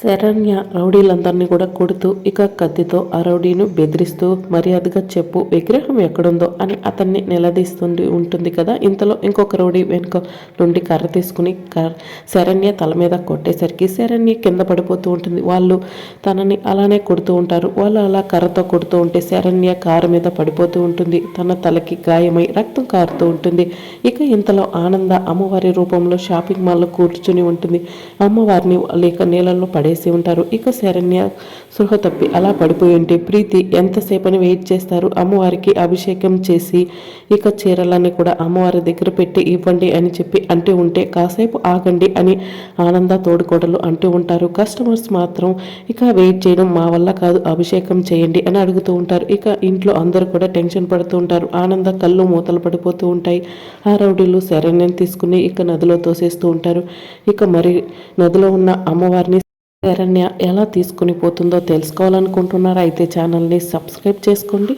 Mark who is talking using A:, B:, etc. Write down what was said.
A: శరణ్య రౌడీలందరినీ కూడా కొడుతూ ఇక కత్తితో ఆ రౌడీను బెదిరిస్తూ మర్యాదగా చెప్పు విగ్రహం ఎక్కడుందో అని అతన్ని నిలదీస్తుంది ఉంటుంది కదా. ఇంతలో ఇంకొక రౌడీ వెనుక నుండి కర్ర తీసుకుని కర్ శరణ్య తల మీద కొట్టేసరికి శరణ్య కింద పడిపోతూ ఉంటుంది. వాళ్ళు తనని అలానే కొడుతూ ఉంటారు. వాళ్ళు అలా కర్రతో కొడుతూ ఉంటే శరణ్య కారు మీద పడిపోతూ ఉంటుంది. తన తలకి గాయమై రక్తం కారుతూ ఉంటుంది. ఇక ఇంతలో ఆనంద అమ్మవారి రూపంలో షాపింగ్ మాల్లో కూర్చుని ఉంటుంది. అమ్మవారిని లేక నీళ్ళల్లో పడేసి ఉంటారు. ఇక శరణ్య సృహ తప్పి అలా పడిపోయి ఉంటే ప్రీతి ఎంతసేపని వెయిట్ చేస్తారు? అమ్మవారికి అభిషేకం చేసి ఇక చీరలన్నీ కూడా అమ్మవారి దగ్గర పెట్టి ఇవ్వండి అని చెప్పి అంటూ ఉంటే కాసేపు ఆగండి అని ఆనంద తోడుకోడలు అంటూ ఉంటారు. కస్టమర్స్ మాత్రం ఇక వెయిట్ చేయడం మా వల్ల కాదు అభిషేకం చేయండి అని అడుగుతూ ఉంటారు. ఇక ఇంట్లో అందరూ కూడా టెన్షన్ పడుతూ ఉంటారు. ఆనంద కళ్ళు మూతలు పడిపోతూ ఉంటాయి. ఆ రౌడీలు శరణ్యం తీసుకుని ఇక నదిలో తోసేస్తూ ఉంటారు. ఇక మరి నదిలో ఉన్న అమ్మవారిని శరణ్య ఎలా తీసుకుని పోతుందో తెలుసుకోవాలనుకుంటున్నారా అయితే ఛానల్ని సబ్స్క్రైబ్ చేసుకోండి.